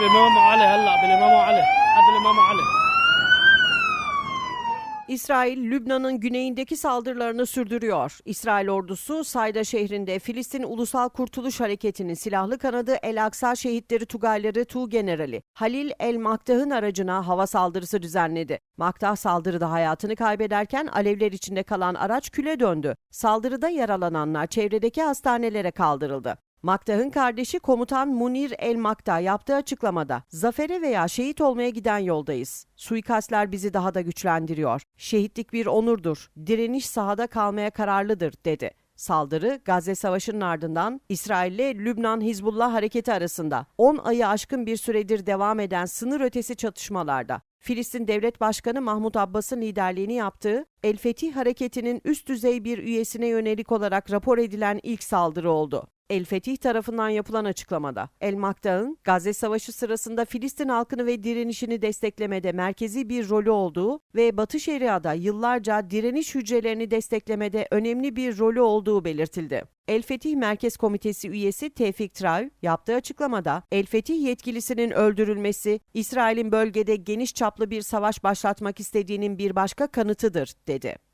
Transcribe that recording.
بإمامه علي هلا بالإمامه علي حد الإمامه علي İsrail, Lübnan'ın güneyindeki saldırılarını sürdürüyor. İsrail ordusu Sayda şehrinde Filistin Ulusal Kurtuluş Hareketi'nin silahlı kanadı El Aksa Şehitleri Tugayları Tu Generali Halil El Maktah'ın aracına hava saldırısı düzenledi. Maktah saldırıda hayatını kaybederken alevler içinde kalan araç küle döndü. Saldırıda yaralananlar çevredeki hastanelere kaldırıldı. Maktah'ın kardeşi komutan Munir El Maktah yaptığı açıklamada zafere veya şehit olmaya giden yoldayız. Suikastler bizi daha da güçlendiriyor. Şehitlik bir onurdur. Direniş sahada kalmaya kararlıdır dedi. Saldırı Gazze Savaşı'nın ardından İsrail ile Lübnan Hizbullah hareketi arasında 10 ayı aşkın bir süredir devam eden sınır ötesi çatışmalarda Filistin Devlet Başkanı Mahmut Abbas'ın liderliğini yaptığı El Fetih hareketinin üst düzey bir üyesine yönelik olarak rapor edilen ilk saldırı oldu. El Fetih tarafından yapılan açıklamada El Maktah'ın Gazze Savaşı sırasında Filistin halkını ve direnişini desteklemede merkezi bir rolü olduğu ve Batı Şeria'da yıllarca direniş hücrelerini desteklemede önemli bir rolü olduğu belirtildi. El Fetih Merkez Komitesi üyesi Tevfik Trav yaptığı açıklamada El Fetih yetkilisinin öldürülmesi İsrail'in bölgede geniş çaplı bir savaş başlatmak istediğinin bir başka kanıtıdır dedi.